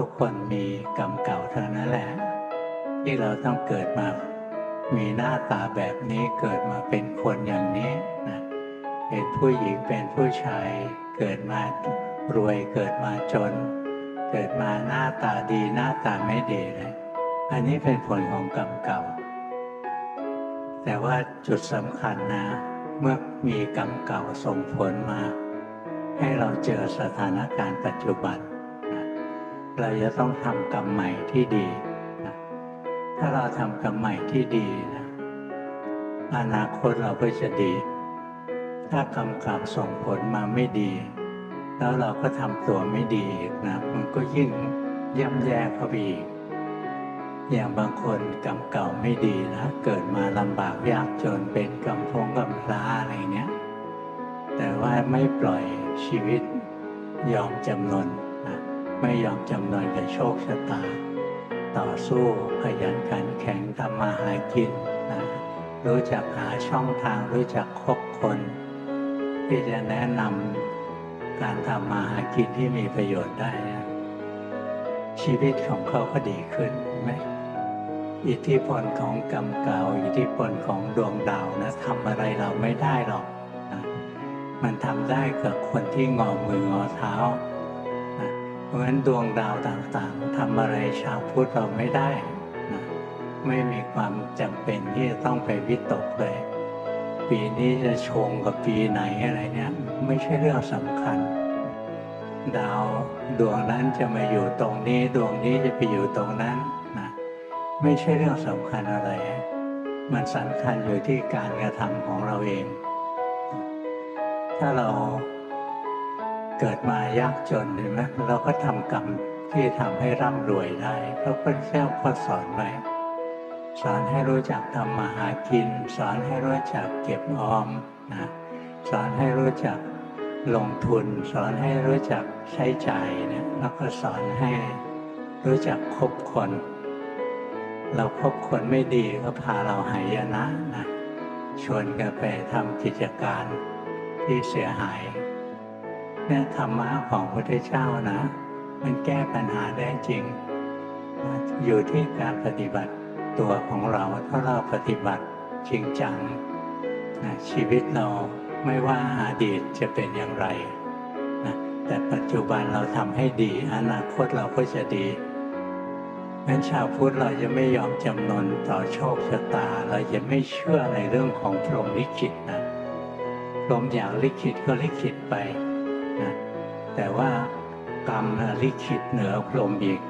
ทุกคนมีกรรมเก่าเท่านั้นแหละ ที่เราต้องเกิดมา มีหน้าตาแบบนี้เกิดมาเป็นคนอย่างนี้นะเป็นผู้หญิงเป็นผู้ชาย เกิดมารวยเกิดมาจน เกิดมาหน้าตาดีหน้าตาไม่ดีเลยอันนี้เป็นผลของกรรมเก่า แต่ว่าจุดสำคัญนะ เมื่อมีกรรมเก่าส่งผลมา ให้เราเจอสถานการณ์ปัจจุบัน เราจะต้องทำกรรมใหม่ที่ดีนะถ้าเราทำกรรมใหม่ที่ดีนะอนาคตเราก็จะดี ถ้ากรรมเก่าส่งผลมาไม่ดี แล้วเราก็ทำตัวไม่ดีอีกนะมันก็ยิ่งย่ำแย่เข้าไปอีกอย่างบางคนกรรมเก่าไม่ดีนะ เกิดมาลำบากยากจนเป็นกรรมพงกรรมพร้าอะไรเงี้ยแต่ว่าไม่ปล่อยชีวิตยอมจำนน ไม่ยอมจำนนกับโชคชะตา ต่อสู้ขยันขันแข็งทำมาหากินนะรู้จักหาช่องทางรู้จักคบคน ที่จะแนะนำการทำมาหากินที่มีประโยชน์ได้นะชีวิตของเขาก็ดีขึ้นไหมอิทธิพลของกรรมเก่าอิทธิพลของดวงดาวนะทำอะไรเราไม่ได้หรอกนะมันทำได้กับคนที่งอมืองอเท้า เพราะฉะนั้นดวงดาวต่างๆทำอะไรชาวพุทธเราไม่ได้นะไม่มีความจำเป็นที่จะต้องไปวิตกเลย ปีนี้จะชงกับปีไหนอะไรเนี่ยไม่ใช่เรื่องสำคัญ ดาวดวงนั้นจะมาอยู่ตรงนี้ดวงนี้จะไปอยู่ตรงนั้นนะไม่ใช่เรื่องสำคัญอะไร มันสำคัญอยู่ที่การกระทำของเราเอง ถ้าเรา เกิดมายากจนเห็นไหมเราก็ทำกรรมที่ทำให้ร่ำรวยได้ พระพุทธเจ้าก็สอนไว้สอนให้รู้จักทำมาหากิน สอนให้รู้จักเก็บออมนะสอนให้รู้จักลงทุน สอนให้รู้จักใช้จ่ายเนี่ยแล้วก็สอนให้รู้จักคบคน เราคบคนไม่ดีก็พาเราหายนะนะชวนกันไปทำกิจการที่เสียหาย นี่ยธรรมะของพระพุทธเจ้านะ มันแก้ปัญหาได้จริง อยู่ที่การปฏิบัติตัวของเราถ้าเราปฏิบัติจริงจังนะชีวิตเราไม่ว่าอาดีตจะเป็นอย่างไรนะแต่ปัจจุบันเราทำให้ดี อนาคตเราก็จะดีงั้นชาวพุทธเราจะไม่ยอมจำนนต่อโชคชะตา เราจะไม่เชื่อในเรื่องของพรหมลิขิตนะพรหมอยากลิขิตก็ลิขิตไป นะแต่ว่ากรรมลิขิตเหนือพรหมอีก